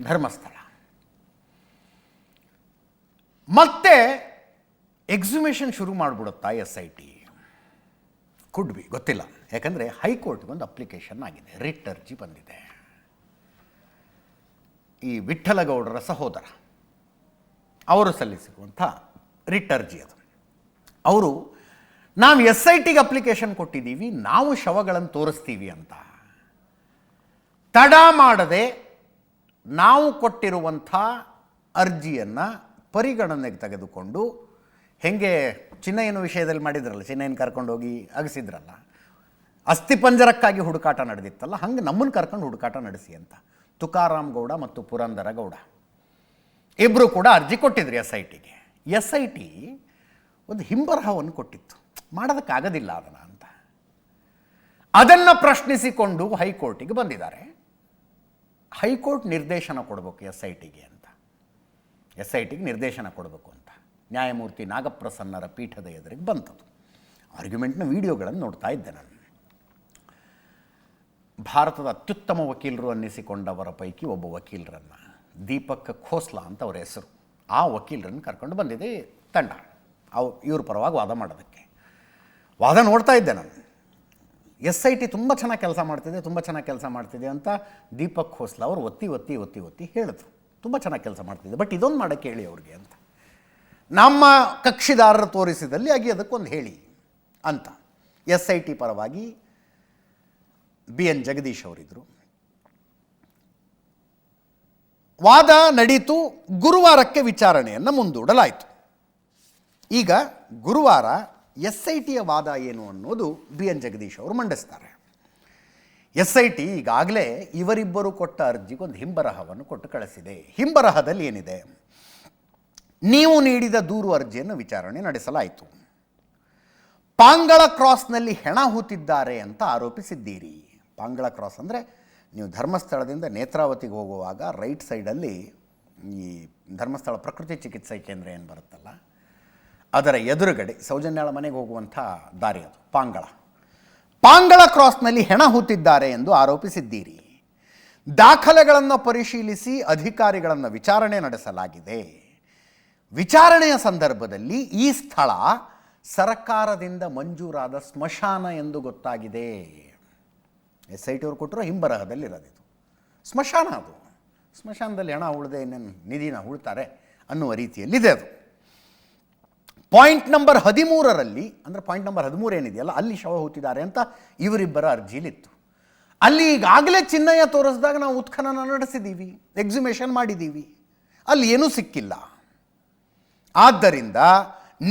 ಧರ್ಮಸ್ಥಳ. ಮತ್ತೆ ಎಕ್ಸಿಮಿಷನ್ ಶುರು ಮಾಡಿಬಿಡುತ್ತಾ S I T could be ಗೊತ್ತಿಲ್ಲ. ಯಾಕಂದರೆ ಹೈಕೋರ್ಟ್ಗೆ ಒಂದು ಅಪ್ಲಿಕೇಶನ್ ಆಗಿದೆ ರಿಟ್ ಅರ್ಜಿ ಬಂದಿದೆ. ಈ ವಿಠ್ಠಲಗೌಡರ ಸಹೋದರ, ಅವರು ಸಲ್ಲಿಸಿರುವಂಥ ರಿಟ್ ಅರ್ಜಿ ಅದು. ಅವರು, ನಾವು ಎಸ್ ಐ ಟಿಗೆ ಅಪ್ಲಿಕೇಶನ್ ಕೊಟ್ಟಿದ್ದೀವಿ, ನಾವು ಶವಗಳನ್ನು ತೋರಿಸ್ತೀವಿ ಅಂತ. ತಡ ಮಾಡದೆ ನಾವು ಕೊಟ್ಟಿರುವಂಥ ಅರ್ಜಿಯನ್ನು ಪರಿಗಣನೆಗೆ ತೆಗೆದುಕೊಂಡು, ಹೆಂಗೆ ಚಿನ್ನಯ್ಯನ ವಿಷಯದಲ್ಲಿ ಮಾಡಿದ್ರಲ್ಲ, ಚಿನ್ನಯ್ಯನ ಕರ್ಕೊಂಡೋಗಿ ಅಗಸಿದ್ರಲ್ಲ ಅಸ್ಥಿಪಂಜರಕ್ಕಾಗಿ ಹುಡುಕಾಟ ನಡೆದಿತ್ತಲ್ಲ, ಹಂಗೆ ನಮ್ಮನ್ನು ಕರ್ಕೊಂಡು ಹುಡುಕಾಟ ನಡೆಸಿ ಅಂತ. ತುಕಾರಾಮ್ ಗೌಡ ಮತ್ತು ಪುರಂದರ ಗೌಡ. ಇಬ್ಬರು ಕೂಡ ಅರ್ಜಿ ಕೊಟ್ಟಿದ್ರು ಎಸ್ ಐ ಟಿಗೆ ಎಸ್ ಐ ಟಿ ಒಂದು ಹಿಂಬರಹವನ್ನು ಕೊಟ್ಟಿತ್ತು. ಮಾಡೋದಕ್ಕಾಗೋದಿಲ್ಲ ಅದನ್ನು ಅಂತ. ಅದನ್ನು ಪ್ರಶ್ನಿಸಿಕೊಂಡು ಹೈಕೋರ್ಟಿಗೆ ಬಂದಿದ್ದಾರೆ. ಹೈಕೋರ್ಟ್ ನಿರ್ದೇಶನ ಕೊಡಬೇಕು ಎಸ್ ಐ ಟಿಗೆ ಅಂತ. ಎಸ್ ಐ ಟಿಗೆ ನಿರ್ದೇಶನ ಕೊಡಬೇಕು ಅಂತ. ನ್ಯಾಯಮೂರ್ತಿ ನಾಗಪ್ರಸನ್ನರ ಪೀಠದ ಎದುರಿಗೆ ಬಂತದು. ಆರ್ಗ್ಯುಮೆಂಟ್ನ ವಿಡಿಯೋಗಳನ್ನು ನೋಡ್ತಾ ಇದ್ದೆ ನಾನು. ಭಾರತದ ಅತ್ಯುತ್ತಮ ವಕೀಲರು ಅನ್ನಿಸಿಕೊಂಡವರ ಪೈಕಿ ಒಬ್ಬ ವಕೀಲರನ್ನು ದೀಪಕ್ ಖೋಸ್ಲಾ ಅಂತ ಅವರ ಹೆಸರು. ಆ ವಕೀಲರನ್ನು ಕರ್ಕೊಂಡು ಬಂದಿದೆ ತಂಡ. ಅವ್ರು ಇವ್ರ ಪರವಾಗಿ ವಾದ ಮಾಡೋದಕ್ಕೆ. ವಾದ ನೋಡ್ತಾ ಇದ್ದೆ ನಾನು. ಎಸ್ ಐ ಟಿ ತುಂಬ ಚೆನ್ನಾಗಿ ಕೆಲಸ ಮಾಡ್ತಿದೆ, ತುಂಬ ಚೆನ್ನಾಗಿ ಕೆಲಸ ಮಾಡ್ತಿದೆ ಅಂತ ದೀಪಕ್ ಖೋಸ್ಲಾ ಅವರು ಒತ್ತಿ ಒತ್ತಿ ಒತ್ತಿ ಒತ್ತಿ ಹೇಳಿದ್ರು. ತುಂಬ ಚೆನ್ನಾಗಿ ಕೆಲಸ ಮಾಡ್ತಿದೆ. ಬಟ್ ಇದೊಂದು ಮಾಡೋಕ್ಕೆ ಹೇಳಿ ಅವ್ರಿಗೆ ಅಂತ. ನಮ್ಮ ಕಕ್ಷಿದಾರರು ತೋರಿಸಿದಲ್ಲಿ ಆಗಿ ಅದಕ್ಕೊಂದು ಹೇಳಿ ಅಂತ. ಎಸ್ ಐ ಟಿ ಪರವಾಗಿ ಬಿ ಎನ್ ಜಗದೀಶ್ ಅವರಿದ್ದರು ವಾದ ನಡೀತು, ಗುರುವಾರಕ್ಕೆ ವಿಚಾರಣೆಯನ್ನು ಮುಂದೂಡಲಾಯಿತು. ಈಗ ಗುರುವಾರ ಎಸ್ ಐ ಟಿಯ ವಾದ ಏನು ಅನ್ನೋದು ಬಿ ಎನ್ ಜಗದೀಶ್ ಅವರು ಮಂಡಿಸ್ತಾರೆ. ಎಸ್ ಐ ಟಿ ಈಗಾಗಲೇ ಇವರಿಬ್ಬರು ಕೊಟ್ಟ ಅರ್ಜಿಗೆ ಒಂದು ಹಿಂಬರಹವನ್ನು ಕೊಟ್ಟು ಕಳಿಸಿದೆ. ಹಿಂಬರಹದಲ್ಲಿ ಏನಿದೆ? ನೀವು ನೀಡಿದ ದೂರು ಅರ್ಜಿಯನ್ನು ವಿಚಾರಣೆ ನಡೆಸಲಾಯಿತು. ಪಾಂಗಳ ಕ್ರಾಸ್ನಲ್ಲಿ ಹೆಣ ಹೂತಿದ್ದಾರೆ ಅಂತ ಆರೋಪಿಸಿದ್ದೀರಿ. ಪಾಂಗಳ ಕ್ರಾಸ್ ಅಂದರೆ ನೀವು ಧರ್ಮಸ್ಥಳದಿಂದ ನೇತ್ರಾವತಿಗೆ ಹೋಗುವಾಗ ರೈಟ್ ಸೈಡಲ್ಲಿ ಈ ಧರ್ಮಸ್ಥಳ ಪ್ರಕೃತಿ ಚಿಕಿತ್ಸಾ ಕೇಂದ್ರ ಏನು ಬರುತ್ತಲ್ಲ ಅದರ ಎದುರುಗಡೆ ಸೌಜನ್ಯಾಳ ಮನೆಗೆ ಹೋಗುವಂಥ ದಾರಿ ಅದು, ಪಾಂಗಳ. ಪಾಂಗಳ ಕ್ರಾಸ್ನಲ್ಲಿ ಹೆಣ ಹೂತಿದ್ದಾರೆ ಎಂದು ಆರೋಪಿಸಿದ್ದೀರಿ. ದಾಖಲೆಗಳನ್ನು ಪರಿಶೀಲಿಸಿ ಅಧಿಕಾರಿಗಳನ್ನು ವಿಚಾರಣೆ ನಡೆಸಲಾಗಿದೆ. ವಿಚಾರಣೆಯ ಸಂದರ್ಭದಲ್ಲಿ ಈ ಸ್ಥಳ ಸರ್ಕಾರದಿಂದ ಮಂಜೂರಾದ ಸ್ಮಶಾನ ಎಂದು ಗೊತ್ತಾಗಿದೆ. ಎಸ್ ಐ ಟಿ ಅವ್ರು ಕೊಟ್ಟರು, ಹಿಂಬರಹದಲ್ಲಿರೋದಿದು. ಸ್ಮಶಾನ ಅದು. ಸ್ಮಶಾನದಲ್ಲಿ ಹೆಣ ಉಳಿದೆ ಇನ್ನೇನು ನಿಧಿನ ಉಳ್ತಾರೆ ಅನ್ನುವ ರೀತಿಯಲ್ಲಿದೆ ಅದು. ಪಾಯಿಂಟ್ ನಂಬರ್ ಹದಿಮೂರರಲ್ಲಿ, ಅಂದರೆ ಪಾಯಿಂಟ್ ನಂಬರ್ ಹದಿಮೂರು ಏನಿದೆಯಲ್ಲ, ಅಲ್ಲಿ ಶವ ಹೂತಿದ್ದಾರೆ ಅಂತ ಇವರಿಬ್ಬರ ಅರ್ಜಿಲಿತ್ತು. ಅಲ್ಲಿ ಈಗಾಗಲೇ ಚಿನ್ನಯ್ಯ ತೋರಿಸಿದಾಗ ನಾವು ಉತ್ಖನನ ನಡೆಸಿದ್ದೀವಿ ಎಕ್ಸಿಮೇಷನ್ ಮಾಡಿದ್ದೀವಿ ಅಲ್ಲಿ ಏನೂ ಸಿಕ್ಕಿಲ್ಲ. ಆದ್ದರಿಂದ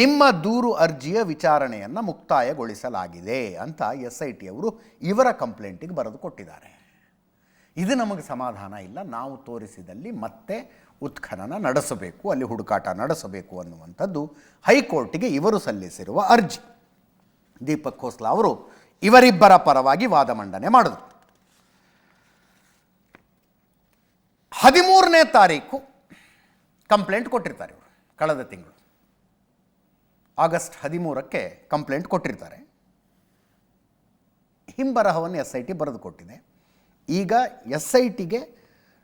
ನಿಮ್ಮ ದೂರು ಅರ್ಜಿಯ ವಿಚಾರಣೆಯನ್ನು ಮುಕ್ತಾಯಗೊಳಿಸಲಾಗಿದೆ ಅಂತ ಎಸ್ ಐ ಟಿಯವರು ಇವರ ಕಂಪ್ಲೇಂಟಿಗೆ ಬರೆದು ಕೊಟ್ಟಿದ್ದಾರೆ. ಇದು ನಮಗೆ ಸಮಾಧಾನ ಇಲ್ಲ. ನಾವು ತೋರಿಸಿದಲ್ಲಿ ಮತ್ತೆ ಉತ್ಖನನ ನಡೆಸಬೇಕು, ಅಲ್ಲಿ ಹುಡುಕಾಟ ನಡೆಸಬೇಕು ಅನ್ನುವಂಥದ್ದು ಹೈಕೋರ್ಟಿಗೆ ಇವರು ಸಲ್ಲಿಸಿರುವ ಅರ್ಜಿ. ದೀಪಕ್ ಖೋಸ್ಲಾ ಅವರು ಇವರಿಬ್ಬರ ಪರವಾಗಿ ವಾದ ಮಂಡನೆ ಮಾಡಿದರು. ಹದಿಮೂರನೇ ತಾರೀಕು ಕಂಪ್ಲೇಂಟ್ ಕೊಟ್ಟಿರ್ತಾರೆ ಇವರು, ಕಳೆದ ತಿಂಗಳು. ಆಗಸ್ಟ್ ಹದಿಮೂರಕ್ಕೆ ಕಂಪ್ಲೇಂಟ್ ಕೊಟ್ಟಿರ್ತಾರೆ. ಹಿಂಬರಹವನ್ನು ಎಸ್ ಐ ಟಿ ಬರೆದು ಕೊಟ್ಟಿದೆ. ಈಗ ಎಸ್ ಐ ಟಿಗೆ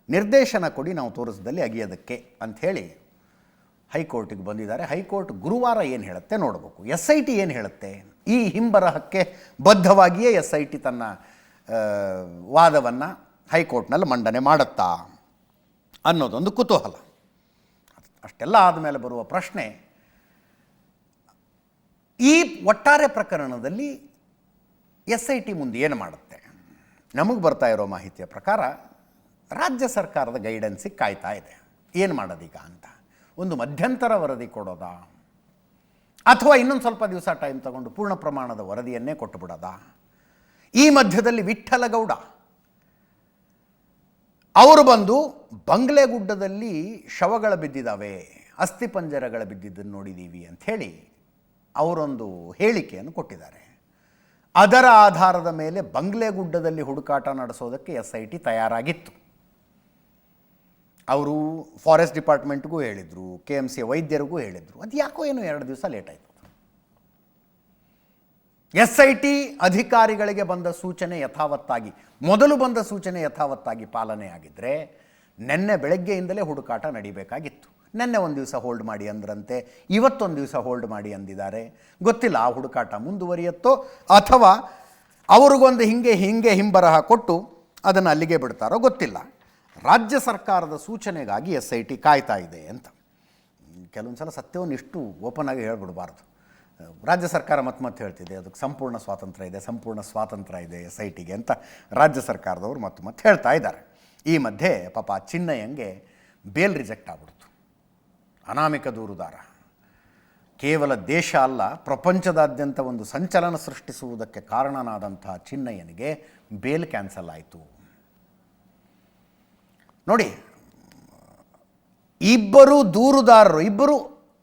ನಿರ್ದೇಶನ ಕೊಡಿ ನಾವು ತೋರಿಸಿದಲ್ಲಿ ಅಗಿಯೋದಕ್ಕೆ ಅಂಥೇಳಿ ಹೈಕೋರ್ಟಿಗೆ ಬಂದಿದ್ದಾರೆ. ಹೈಕೋರ್ಟ್ ಗುರುವಾರ ಏನು ಹೇಳುತ್ತೆ ನೋಡಬೇಕು. ಎಸ್ ಐ ಟಿ ಏನು ಹೇಳುತ್ತೆ? ಈ ಹಿಂಬರಹಕ್ಕೆ ಬದ್ಧವಾಗಿಯೇ ಎಸ್ ಐ ಟಿ ತನ್ನ ವಾದವನ್ನು ಹೈಕೋರ್ಟ್ನಲ್ಲಿ ಮಂಡನೆ ಮಾಡುತ್ತಾ ಅನ್ನೋದೊಂದು ಕುತೂಹಲ. ಅಷ್ಟೆಲ್ಲ ಆದಮೇಲೆ ಬರುವ ಪ್ರಶ್ನೆ, ಈ ಒಟ್ಟಾರೆ ಪ್ರಕರಣದಲ್ಲಿ ಎಸ್ ಐ ಟಿ ಮುಂದೆ ಏನು ಮಾಡುತ್ತೆ? ನಮಗೆ ಬರ್ತಾ ಇರೋ ಮಾಹಿತಿಯ ಪ್ರಕಾರ ರಾಜ್ಯ ಸರ್ಕಾರದ ಗೈಡೆನ್ಸಿಗೆ ಕಾಯ್ತಾ ಇದೆ. ಏನು ಮಾಡೋದೀಗ ಅಂತ? ಒಂದು ಮಧ್ಯಂತರ ವರದಿ ಕೊಡೋದಾ? ಅಥವಾ ಇನ್ನೊಂದು ಸ್ವಲ್ಪ ದಿವಸ ಟೈಮ್ ತಗೊಂಡು ಪೂರ್ಣ ಪ್ರಮಾಣದ ವರದಿಯನ್ನೇ ಕೊಟ್ಟು ಬಿಡೋದಾ ಈ ಮಧ್ಯದಲ್ಲಿ ವಿಠಲಗೌಡ ಅವರು ಬಂದು ಬಂಗ್ಲೆಗುಡ್ಡದಲ್ಲಿ ಶವಗಳು ಬಿದ್ದಿದ್ದಾವೆ ಅಸ್ಥಿಪಂಜರಗಳು ಬಿದ್ದಿದ್ದನ್ನು ನೋಡಿದ್ದೀವಿ ಅಂಥೇಳಿ ಅವರೊಂದು ಹೇಳಿಕೆಯನ್ನು ಕೊಟ್ಟಿದ್ದಾರೆ. ಅದರ ಆಧಾರದ ಮೇಲೆ ಬಂಗ್ಲೆಗುಡ್ಡದಲ್ಲಿ ಹುಡುಕಾಟ ನಡೆಸೋದಕ್ಕೆ ಎಸ್ ಐ ಟಿ ತಯಾರಾಗಿತ್ತು. ಅವರು ಫಾರೆಸ್ಟ್ ಡಿಪಾರ್ಟ್ಮೆಂಟ್ಗೂ ಹೇಳಿದರು ಕೆ ಎಂ ಸಿ ವೈದ್ಯರಿಗೂ ಹೇಳಿದರು. ಅದು ಯಾಕೋ ಏನು ಎರಡು ದಿವಸ ಲೇಟ್ ಆಯಿತು. ಎಸ್ ಐ ಟಿ ಅಧಿಕಾರಿಗಳಿಗೆ ಬಂದ ಸೂಚನೆ ಯಥಾವತ್ತಾಗಿ, ಮೊದಲು ಬಂದ ಸೂಚನೆ ಯಥಾವತ್ತಾಗಿ ಪಾಲನೆ ಆಗಿದ್ದರೆ ನಿನ್ನೆ ಬೆಳಗ್ಗೆಯಿಂದಲೇ ಹುಡುಕಾಟ ನಡಿಬೇಕಾಗಿತ್ತು. ನಿನ್ನೆ ಒಂದು ದಿವಸ ಹೋಲ್ಡ್ ಮಾಡಿ ಅಂದ್ರಂತೆ, ಇವತ್ತೊಂದು ದಿವಸ ಹೋಲ್ಡ್ ಮಾಡಿ ಅಂದಿದ್ದಾರೆ. ಗೊತ್ತಿಲ್ಲ ಆ ಹುಡುಕಾಟ ಮುಂದುವರಿಯುತ್ತೋ, ಅಥವಾ ಅವ್ರಿಗೊಂದು ಹಿಂಗೆ ಹಿಂಗೆ ಹಿಂಬರಹ ಕೊಟ್ಟು ಅದನ್ನು ಅಲ್ಲಿಗೆ ಬಿಡ್ತಾರೋ ಗೊತ್ತಿಲ್ಲ. ರಾಜ್ಯ ಸರ್ಕಾರದ ಸೂಚನೆಗಾಗಿ ಎಸ್ ಐ ಟಿ ಕಾಯ್ತಾ ಇದೆ ಅಂತ. ಕೆಲವೊಂದು ಸಲ ಸತ್ಯವನ್ನು ಇಷ್ಟು ಓಪನ್ ಆಗಿ ಹೇಳ್ಬಿಡಬಾರ್ದು. ರಾಜ್ಯ ಸರ್ಕಾರ ಮತ್ತೆ ಮತ್ತೆ ಹೇಳ್ತಿದೆ, ಅದಕ್ಕೆ ಸಂಪೂರ್ಣ ಸ್ವಾತಂತ್ರ್ಯ ಇದೆ, ಸಂಪೂರ್ಣ ಸ್ವಾತಂತ್ರ್ಯ ಇದೆ ಎಸ್ ಐ ಟಿಗೆ ಅಂತ ರಾಜ್ಯ ಸರ್ಕಾರದವರು ಮತ್ತೆ ಮತ್ತೆ ಹೇಳ್ತಾ ಇದ್ದಾರೆ. ಈ ಮಧ್ಯೆ ಪಾಪ ಚಿನ್ನಯ್ಯಂಗೆ ಬೇಲ್ ರಿಜೆಕ್ಟ್ ಆಗ್ಬಿಡ್ತು. ಅನಾಮಿಕ ದೂರುದಾರ. ಕೇವಲ ದೇಶ ಅಲ್ಲ, ಪ್ರಪಂಚದಾದ್ಯಂತ ಒಂದು ಸಂಚಲನ ಸೃಷ್ಟಿಸುವುದಕ್ಕೆ ಕಾರಣನಾದಂತಹ ಚಿನ್ನಯ್ಯನಿಗೆ ಬೇಲ್ ಕ್ಯಾನ್ಸಲ್ ಆಯಿತು. ನೋಡಿ, ಇಬ್ಬರು ದೂರುದಾರರು, ಇಬ್ಬರು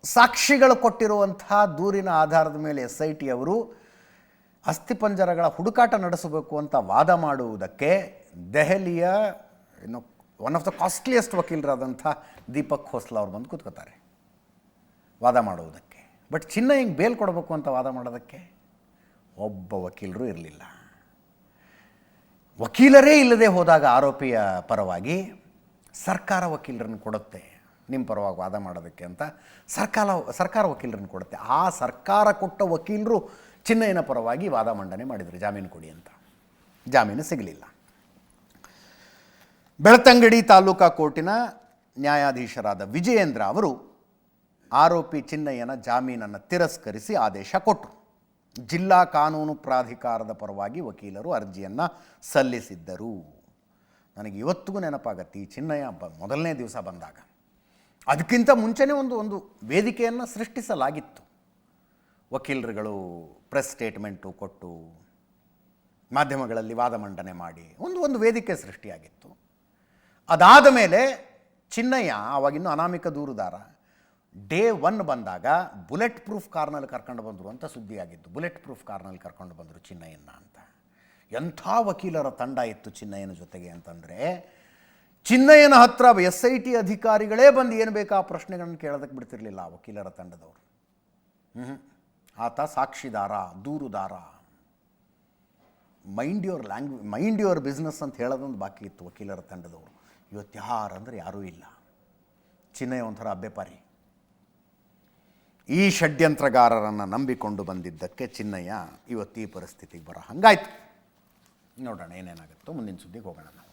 ಸಾಕ್ಷಿಗಳು ಕೊಟ್ಟಿರುವಂತಹ ದೂರಿನ ಆಧಾರದ ಮೇಲೆ ಎಸ್ ಐ ಟಿ ಅವರು ಅಸ್ಥಿಪಂಜರಗಳ ಹುಡುಕಾಟ ನಡೆಸಬೇಕು ಅಂತ ವಾದ ಮಾಡುವುದಕ್ಕೆ ದೆಹಲಿಯ ಏನು ಒನ್ ಆಫ್ ದ ಕಾಸ್ಟ್ಲಿಯೆಸ್ಟ್ ವಕೀಲರಾದಂಥ ದೀಪಕ್ ಖೋಸ್ಲಾ ಅವ್ರು ಬಂದು ಕೂತ್ಕೋತಾರೆ ವಾದ ಮಾಡುವುದಕ್ಕೆ. ಬಟ್ ಚಿನ್ನ ಹಿಂಗೆ ಬೇಲ್ ಕೊಡಬೇಕು ಅಂತ ವಾದ ಮಾಡೋದಕ್ಕೆ? ಒಬ್ಬ ವಕೀಲರು ಇರಲಿಲ್ಲ. ವಕೀಲರೇ ಇಲ್ಲದೆ ಹೋದಾಗ ಆರೋಪಿಯ ಪರವಾಗಿ ಸರ್ಕಾರ ವಕೀಲರನ್ನು ಕೊಡುತ್ತೆ. ನಿಮ್ಮ ಪರವಾಗಿ ವಾದ ಮಾಡೋದಕ್ಕೆ ಅಂತ ಸರ್ಕಾರ ಸರ್ಕಾರ ವಕೀಲರನ್ನು ಕೊಡುತ್ತೆ. ಆ ಸರ್ಕಾರ ಕೊಟ್ಟ ವಕೀಲರು ಚಿನ್ನಯ್ಯನ ಪರವಾಗಿ ವಾದ ಮಂಡನೆ ಮಾಡಿದರು, ಜಾಮೀನು ಕೊಡಿ ಅಂತ. ಜಾಮೀನು ಸಿಗಲಿಲ್ಲ. ಬೆಳ್ತಂಗಡಿ ತಾಲೂಕಾ ಕೋರ್ಟಿನ ನ್ಯಾಯಾಧೀಶರಾದ ವಿಜಯೇಂದ್ರ ಅವರು ಆರೋಪಿ ಚಿನ್ನಯ್ಯನ ಜಾಮೀನನ್ನು ತಿರಸ್ಕರಿಸಿ ಆದೇಶ ಕೊಟ್ಟರು ಜಿಲ್ಲಾ ಕಾನೂನು ಪ್ರಾಧಿಕಾರದ ಪರವಾಗಿ ವಕೀಲರು ಅರ್ಜಿಯನ್ನು ಸಲ್ಲಿಸಿದ್ದರು. ನನಗೆ ಇವತ್ತಿಗೂ ನೆನಪಾಗತ್ತೆ, ಈ ಚಿನ್ನಯ್ಯ ಬ ಮೊದಲನೇ ದಿವಸ ಬಂದಾಗ. ಅದಕ್ಕಿಂತ ಮುಂಚೆನೇ ಒಂದು ಒಂದು ವೇದಿಕೆಯನ್ನು ಸೃಷ್ಟಿಸಲಾಗಿತ್ತು. ವಕೀಲರುಗಳು ಪ್ರೆಸ್ ಸ್ಟೇಟ್ಮೆಂಟು ಕೊಟ್ಟು, ಮಾಧ್ಯಮಗಳಲ್ಲಿ ವಾದ ಮಂಡನೆ ಮಾಡಿ, ಒಂದು ಒಂದು ವೇದಿಕೆ ಸೃಷ್ಟಿಯಾಗಿತ್ತು. ಅದಾದ ಮೇಲೆ ಚಿನ್ನಯ್ಯ ಆವಾಗಿನ್ನೂ ಅನಾಮಿಕ ದೂರುದಾರ ಡೇ ಒನ್ ಬಂದಾಗ ಬುಲೆಟ್ ಪ್ರೂಫ್ ಕಾರ್ನಲ್ಲಿ ಕರ್ಕೊಂಡು ಬಂದರು ಅಂತ ಸುದ್ದಿಯಾಗಿತ್ತು. ಬುಲೆಟ್ ಪ್ರೂಫ್ ಕಾರ್ನಲ್ಲಿ ಕರ್ಕೊಂಡು ಬಂದರು ಚಿನ್ನಯ್ಯನ ಅಂತ. ಎಂಥ ವಕೀಲರ ತಂಡ ಇತ್ತು ಚಿನ್ನಯ್ಯನ ಜೊತೆಗೆ ಅಂತಂದರೆ, ಚಿನ್ನಯ್ಯನ ಹತ್ರ ಎಸ್ ಐ ಟಿ ಅಧಿಕಾರಿಗಳೇ ಬಂದು ಏನು ಬೇಕಾ ಆ ಪ್ರಶ್ನೆಗಳನ್ನು ಕೇಳೋದಕ್ಕೆ ಬಿಡ್ತಿರಲಿಲ್ಲ ಆ ವಕೀಲರ ತಂಡದವರು. ಹ್ಞೂ ಆತ ಸಾಕ್ಷಿದಾರ, ದೂರುದಾರ. Mind your language mind your business ಅಂತ ಹೇಳೋದೊಂದು ಬಾಕಿ ಇತ್ತು ವಕೀಲರ ತಂಡದವರು. ಇವತ್ತು ಯಾರಂದ್ರೆ ಯಾರೂ ಇಲ್ಲ. ಚಿನ್ನಯ್ಯ ಒಂಥರ ಅಬ್ಬೆಪಾರಿ. ಈ ಷಡ್ಯಂತ್ರಗಾರರನ್ನು ನಂಬಿಕೊಂಡು ಬಂದಿದ್ದಕ್ಕೆ ಚಿನ್ನಯ್ಯ ಇವತ್ತು ಈ ಪರಿಸ್ಥಿತಿಗೆ ಬರೋ ಹಂಗಾಯ್ತು. ನೋಡೋಣ ಏನೇನಾಗುತ್ತೋ ಮುಂದಿನ ಸುದ್ದಿಗೆ ಹೋಗೋಣ ನಾವು.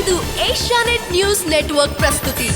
ಇದು ಏಷ್ಯಾನೆಟ್ ನ್ಯೂಸ್ ನೆಟ್ವರ್ಕ್ ಪ್ರಸ್ತುತಿ.